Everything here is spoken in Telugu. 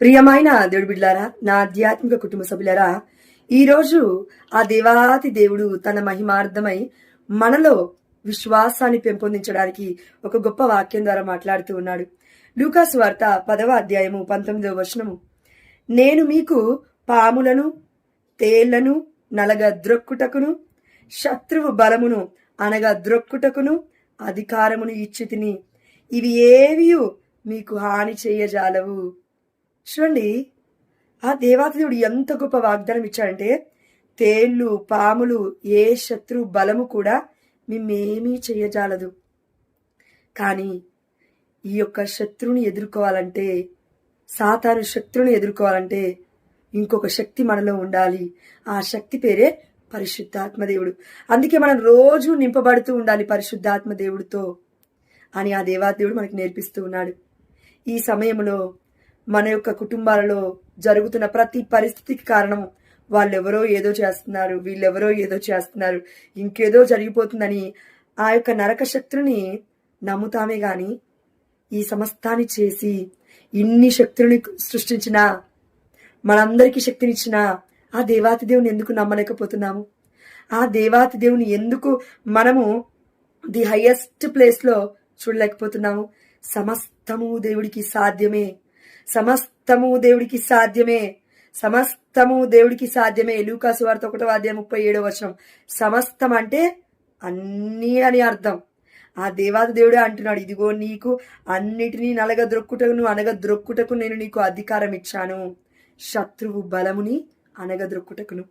ప్రియమైన దేవుడు బిడ్లారా నా ఆధ్యాత్మిక కుటుంబ సభ్యులారా ఈరోజు ఆ దేవాతి దేవుడు తన మహిమార్థమై మనలో విశ్వాసాన్ని పెంపొందించడానికి ఒక గొప్ప వాక్యం ద్వారా మాట్లాడుతూ ఉన్నాడు. లూకాసు వార్త పదవ అధ్యాయము పంతొమ్మిదవ వచనము. నేను మీకు పాములను తేళ్ళను నలగ ద్రొక్కుటకును శత్రువు బలమును అనగా ద్రొక్కుటకును అధికారమును ఇచ్చి తిని ఇవి ఏవియు మీకు హాని చేయజాలవు? చూడండి. ఆ దేవాతి దేవుడు ఎంత గొప్ప వాగ్దానం ఇచ్చాడంటే తేళ్ళు పాములు ఏ శత్రు బలము కూడా మేమేమీ చేయజాలదు. కానీ ఈ యొక్క శత్రువుని ఎదుర్కోవాలంటే సాతాను శత్రువుని ఎదుర్కోవాలంటే ఇంకొక శక్తి మనలో ఉండాలి. ఆ శక్తి పేరే పరిశుద్ధాత్మ దేవుడు. అందుకే మనం రోజు నింపబడుతూ ఉండాలి పరిశుద్ధాత్మ దేవుడితో అని ఆ దేవాదేవుడు మనకు నేర్పిస్తూ ఉన్నాడు. ఈ సమయంలో మన యొక్క కుటుంబాలలో జరుగుతున్న ప్రతి పరిస్థితికి కారణం వాళ్ళెవరో ఏదో చేస్తున్నారు వీళ్ళెవరో ఏదో చేస్తున్నారు ఇంకేదో జరిగిపోతుందని ఆ యొక్క నరక శక్తుల్ని నమ్ముతామే గాని ఈ సమస్తాన్ని చేసి ఇన్ని శక్తుల్ని సృష్టించిన మనందరికీ శక్తినిచ్చిన ఆ దేవాతి దేవుని ఎందుకు నమ్మలేకపోతున్నాము? ఆ దేవాతి దేవుని ఎందుకు మనము ది హైయెస్ట్ ప్లేస్లో చూడలేకపోతున్నాము? సమస్తము దేవుడికి సాధ్యమే. సమస్తము దేవుడికి సాధ్యమే. సమస్తము దేవుడికి సాధ్యమే. లూకాసు వార్త ఒకటో అధ్యాయం ముప్పై ఏడో వచనం. సమస్తం అంటే అన్నీ అని అర్థం. ఆ దేవాది దేవుడే అంటున్నాడు ఇదిగో నీకు అన్నిటినీ నలగ ద్రొక్కుటకును అనగ ద్రొక్కుటకు నేను నీకు అధికారం ఇచ్చాను. శత్రువు బలముని అనగ ద్రొక్కుటకును